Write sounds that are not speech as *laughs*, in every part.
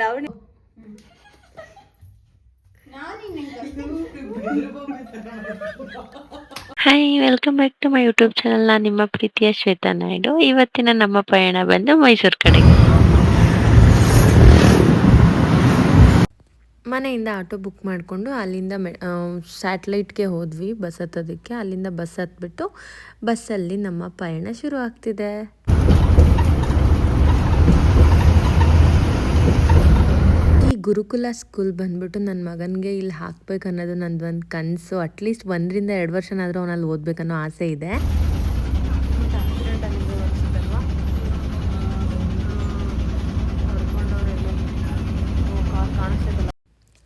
ಲಾವಣಿ. Hi welcome back to my YouTube channel ನಾನು ನಿಮ್ಮ ಪ್ರೀತಿಯ ಶ್ವೇತಾ ನಾಯ್ಡು. ಇವತ್ತಿನ ನಮ್ಮ ಪಯಣ ಬಂದು ಮೈಸೂರು ಕಡೆ. ಮನೆಯಿಂದ ಆಟೋ ಬುಕ್ ಮಾಡಿಕೊಂಡು ಅಲ್ಲಿಂದ ಮೆ ಸ್ಯಾಟ್ಲೈಟ್ಗೆ ಹೋದ್ವಿ ಬಸ್ ಹತ್ತೋದಕ್ಕೆ. ಅಲ್ಲಿಂದ ಬಸ್ ಹತ್ಬಿಟ್ಟು ಬಸ್ಸಲ್ಲಿ ನಮ್ಮ ಪಯಣ ಶುರು ಆಗ್ತಿದೆ ಗುರುಕುಲ ಸ್ಕೂಲ್ ಬಂದ್ಬಿಟ್ಟು ನನ್ನ ಮಗನಿಗೆ ಇಲ್ಲಿ ಹಾಕ್ಬೇಕು ಅನ್ನೋದು ನಂದು ಒಂದು ಕನಸು. ಅಟ್ಲೀಸ್ಟ್ ಒಂದರಿಂದ ಎರಡು ವರ್ಷನಾದರೂ ಅವನಲ್ಲಿ ಓದಬೇಕನ್ನೋ ಆಸೆ ಇದೆ.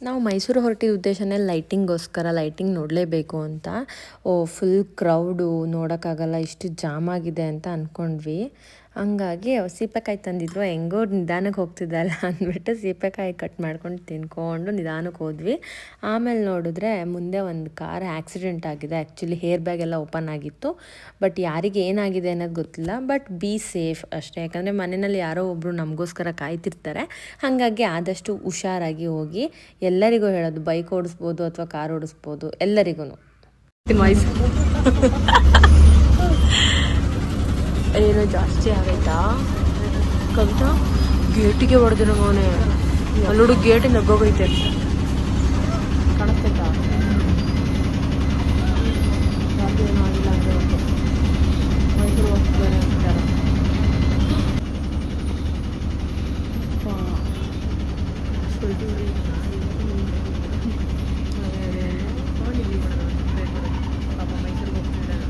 ನಾವು ಮೈಸೂರು ಹೊರಟಿದ್ದ ಉದ್ದೇಶನೇ ಲೈಟಿಂಗೋಸ್ಕರ ಲೈಟಿಂಗ್ ನೋಡಲೇಬೇಕು ಅಂತ. ಓ ಫುಲ್ ಕ್ರೌಡು ನೋಡೋಕ್ಕಾಗಲ್ಲ ಇಷ್ಟು ಜಾಮ್ ಆಗಿದೆ ಅಂತ ಅಂದ್ಕೊಂಡ್ವಿ ಹಂಗಾಗಿ ಸೀಪೆಕಾಯಿ ತಂದಿದ್ರು ಹೆಂಗೋ ನಿಧಾನಕ್ಕೆ ಹೋಗ್ತಿದ್ದಲ್ಲ *laughs* ಅಂದ್ಬಿಟ್ಟು ಸೀಪೆಕಾಯಿ ಕಟ್ ಮಾಡ್ಕೊಂಡು ತಿನ್ಕೊಂಡು ನಿಧಾನಕ್ಕೆ ಹೋದ್ವಿ. ಆಮೇಲೆ ನೋಡಿದ್ರೆ ಮುಂದೆ ಒಂದು ಕಾರ್ ಆಕ್ಸಿಡೆಂಟ್ ಆಗಿದೆ. ಆ್ಯಕ್ಚುಲಿ ಹೇರ್ ಬ್ಯಾಗ್ ಎಲ್ಲ ಓಪನ್ ಆಗಿತ್ತು. ಬಟ್ ಯಾರಿಗೆ ಏನಾಗಿದೆ ಅನ್ನೋದು ಗೊತ್ತಿಲ್ಲ. ಬಟ್ ಬಿ ಸೇಫ್ ಅಷ್ಟೇ. ಯಾಕಂದರೆ ಮನೆಯಲ್ಲಿ ಯಾರೋ ಒಬ್ಬರು ನಮಗೋಸ್ಕರ ಕಾಯ್ತಿರ್ತಾರೆ. ಹಾಗಾಗಿ ಆದಷ್ಟು ಹುಷಾರಾಗಿ ಹೋಗಿ ಎಲ್ಲರಿಗೂ ಹೇಳೋದು, ಬೈಕ್ ಓಡಿಸ್ಬೋದು ಅಥವಾ ಕಾರ್ ಓಡಿಸ್ಬೋದು ಎಲ್ಲರಿಗೂ *laughs* ಏನೋ ಜಾಸ್ತಿ ಆಗೈತಾ? ಕವಿತಾ ಗೇಟಿಗೆ ಹೊಡೆದ್ರು ಮಗನೇ ಅಲ್ಲೋಡು ಗೇಟ್ ನಗ್ಗೋಗೈತೆ ಕಾಣಿಸ್ತೈತಾ ಯಾವ್ದು ಏನೂ ಆಗಿಲ್ಲ ಅಂದ್ರೆ ಒಂದು ಮೈಸೂರು ಹೋಗ್ತಿದ್ದಾರೆ ಅಂತಾರೆ ಮೈಸೂರಿಗೆ ಹೋಗ್ತಿದ್ದಾರೆ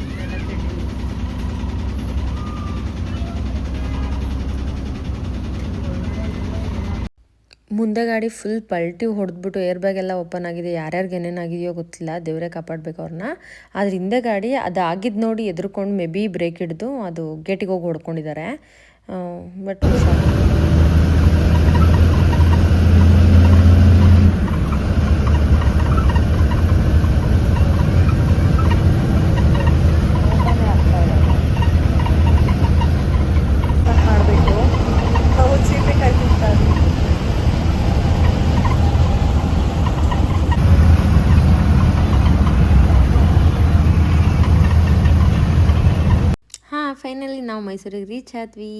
ಮುಂದೆ ಗಾಡಿ ಫುಲ್ ಪಲ್ಟಿ ಹೊಡೆದ್ಬಿಟ್ಟು ಏರ್ ಬ್ಯಾಗ್ ಎಲ್ಲ ಓಪನ್ ಆಗಿದೆ. ಯಾರ್ಯಾರಿಗೆ ಏನೇನಾಗಿದೆಯೋ ಗೊತ್ತಿಲ್ಲ. ದೇವರೇ ಕಾಪಾಡ್ಬೇಕು ಅವ್ರನ್ನ. ಆದ್ರೆ ಹಿಂದೆ ಗಾಡಿ ಅದು ಆಗಿದ್ದು ನೋಡಿ ಎದುರ್ಕೊಂಡು ಮೇ ಬಿ ಬ್ರೇಕ್ ಹಿಡಿದು ಅದು ಗೇಟಿಗೆ ಹೋಗಿ ಹೊಡ್ಕೊಂಡಿದ್ದಾರೆ. ಬಟ್ ನಾವು ಮೈಸೂರಿಗೆ ರೀಚ್ ಆದ್ವಿ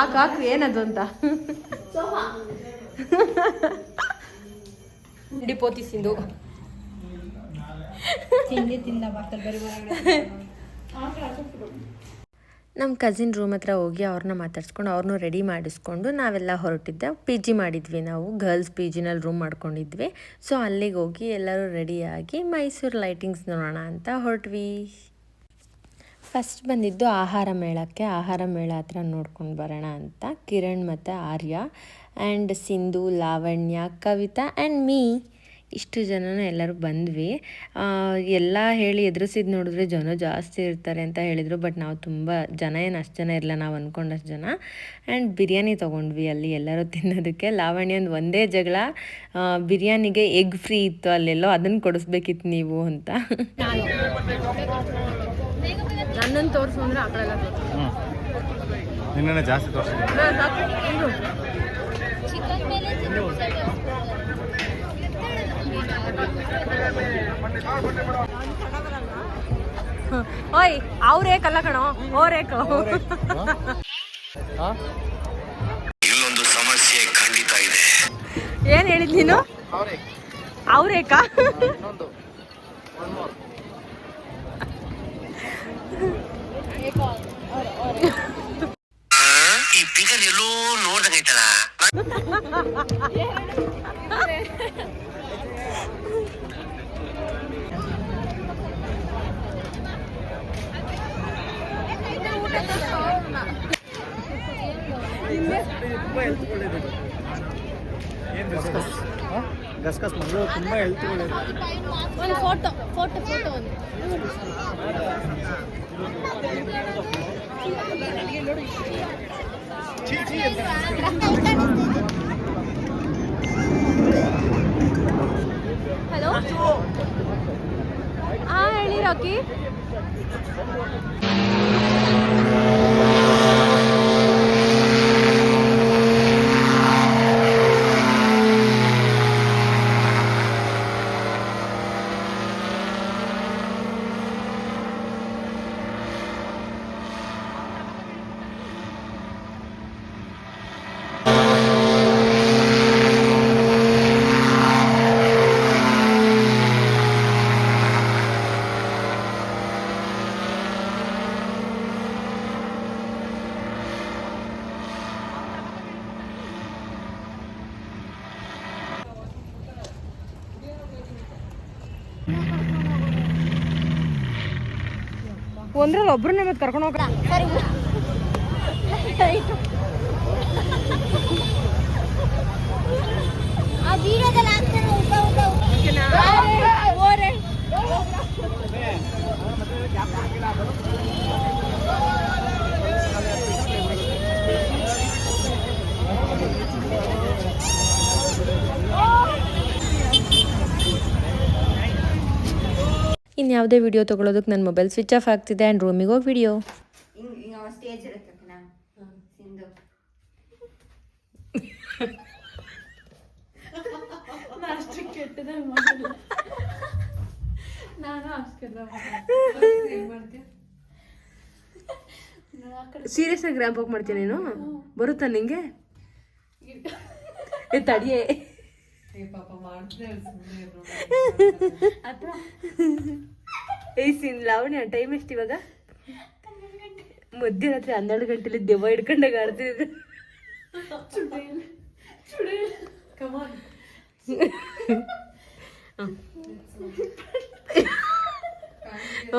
ಹಾಕು ಹಾಕು ಏನದು ಅಂತ. ಡಿಪೋತಿ ಸಿಂಧು. ನಮ್ಮ ಕಸಿನ್ ರೂಮ್ ಹತ್ರ ಹೋಗಿ ಅವ್ರನ್ನ ಮಾತಾಡ್ಸ್ಕೊಂಡು ಅವ್ರನ್ನೂ ರೆಡಿ ಮಾಡಿಸ್ಕೊಂಡು ನಾವೆಲ್ಲ ಹೊರಟಿದ್ದೆ. ಪಿ ಜಿ ಮಾಡಿದ್ವಿ ನಾವು ಗರ್ಲ್ಸ್ ಪಿ ಜಿನಲ್ಲಿ ರೂಮ್ ಮಾಡ್ಕೊಂಡಿದ್ವಿ. ಸೊ ಅಲ್ಲಿಗೆ ಹೋಗಿ ಎಲ್ಲರೂ ರೆಡಿಯಾಗಿ ಮೈಸೂರು ಲೈಟಿಂಗ್ಸ್ ನೋಡೋಣ ಅಂತ ಹೊರಟ್ವಿ. ಫಸ್ಟ್ ಬಂದಿದ್ದು ಆಹಾರ ಮೇಳಕ್ಕೆ, ಆಹಾರ ಮೇಳ ಹತ್ರ ನೋಡ್ಕೊಂಡು ಬರೋಣ ಅಂತ. ಕಿರಣ್ ಮತ್ತು Arya and Sindhu, Lavanya, Kavitha and me ಇಷ್ಟು ಜನನ ಎಲ್ಲರೂ ಬಂದ್ವಿ. ಎಲ್ಲ ಹೇಳಿ ಎದುರಿಸಿದ್ ನೋಡಿದ್ರೆ ಜನ ಜಾಸ್ತಿ ಇರ್ತಾರೆ ಅಂತ ಹೇಳಿದರು ಬಟ್ ನಾವು ತುಂಬ ಜನ ಏನು ಅಷ್ಟು ಜನ ಇರಲ್ಲ ನಾವು ಅಂದ್ಕೊಂಡಷ್ಟು ಜನ. ಆ್ಯಂಡ್ ಬಿರಿಯಾನಿ ತೊಗೊಂಡ್ವಿ ಅಲ್ಲಿ ಎಲ್ಲರೂ ತಿನ್ನೋದಕ್ಕೆ. ಲಾವಣ್ಯ ಒಂದು ಒಂದೇ ಜಗಳ ಬಿರಿಯಾನಿಗೆ ಎಗ್ ಫ್ರೀ ಇತ್ತು ಅಲ್ಲೆಲ್ಲೋ ಅದನ್ನು ಕೊಡಿಸ್ಬೇಕಿತ್ತು ನೀವು ಅಂತ. ನನ್ನನ್ನು ತೋರಿಸು ಅಂದರೆ ಆಕಳೆಲ್ಲ ಎಲ್ಲ ನಿನ್ನೆ ಜಾಸ್ತಿ ತೋರಿಸ್ತೀನಿ ಓಯ್ ಅವ್ರೇ ಕಲ್ಲ ಕಣೋ. ಓರೇಕು ಇಲ್ಲೊಂದು ಸಮಸ್ಯೆ ಖಂಡಿತ ಇದೆ. ಏನ್ ಹೇಳಿದ್ ನೀನು? ಅವ್ರೇಕ ಈ ಫಿಗರ್ ಎಲ್ಲೋ ನೋಡ್ದಂಗೈತಲ್ಲ ತುಂಬ ಹೆಲ್ತ್ ಒಳ್ಳೇದು ಏನು ಗಸ್ಗಸ್ ಗಸ್ ಮಂಗಳೂರು ತುಂಬ ಹೆಲ್ತ್ ಒಂದು ಫೋಟೋ ಫೋಟೋ ಫೋಟೋ ಒಂದು. ಹಲೋ ಹಾ ಹೇಳಿ ರಾಕಿ. ಒಂದ್ರಲ್ಲಿ ಒಬ್ರು ಮತ್ತೆ ಕರ್ಕೊಂಡು ಹೋಗ ಆ ಯಾವುದೇ ವಿಡಿಯೋ ತೊಗೊಳೋದಕ್ಕೆ ನನ್ನ ಮೊಬೈಲ್ ಸ್ವಿಚ್ ಆಫ್ ಆಗ್ತಿದೆ ಆ್ಯಂಡ್ ರೂಮಿಗೆ ಹೋಗಿ ವಿಡಿಯೋ ಸೀರಿಯಸ್ ಆಗಿ ರ್ಯಾಂಪ್ ಹೋಗಿ ಮಾಡ್ತೀನಿ ನೀನು? ಬರುತ್ತಾ ನಿಂಗೆ? ತಡಿಯೇ. ಪಾಪ ಮಾಡಿದ್ರೆ *laughs* ಸುಮ್ಮನೆ ಏಯ್ ಸಿನ್ ಲಾವಣ್ಯ ಟೈಮ್ ಎಷ್ಟು ಇವಾಗ? ಮಧ್ಯರಾತ್ರಿ ಹನ್ನೆರಡು ಗಂಟೆಲಿ ದೆವ್ವ ಹಿಡ್ಕೊಂಡಾಗ ಆಡ್ತಿದ್ರು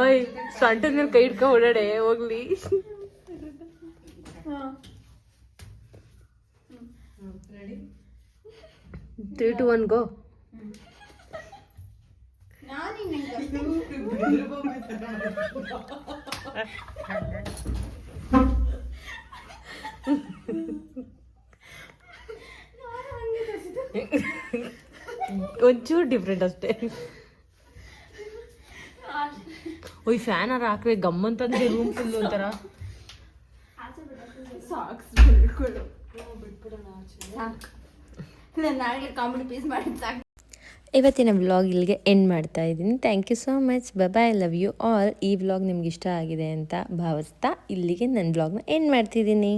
ಓಯ್ ಸೊಂಟದ ಮೇಲೆ ಕೈ ಹಿಡ್ಕೊ ಓಡಾಡೆ, ಹೋಗ್ಲಿ. ತ್ರೀ ಟು ಒನ್ ಗೋ ಒಂಚೂರು ಡಿಫ್ರೆಂಟ್ ಅಷ್ಟೇ ಓಯ್ ಫ್ಯಾನ್ ಆರ ಹಾಕ್ರೆ ಗಮ್ಮಂತಂದ್ರೆ ರೂಮ್ ಫುಲ್ ಒಂಥರ ನಾಳೆ ಕಾಮಿಡಿ ಪೀಸ್ ಮಾಡಿ ಸಾಕು ಇವತ್ತಿನ ವ್ಲಾಗ್ ಇಲ್ಲಿಗೆ ಎಂಡ್ ಮಾಡ್ತಾ ಇದ್ದೀನಿ. Thank you so much bye love you all ಈ ವ್ಲಾಗ್ ನಿಮ್ಗೆ ಇಷ್ಟ ಆಗಿದೆ ಅಂತ ಭಾವಿಸ್ತಾ ಇಲ್ಲಿಗೆ ನನ್ನ ವ್ಲಾಗ್ನ ಎಂಡ್ ಮಾಡ್ತಿದ್ದೀನಿ.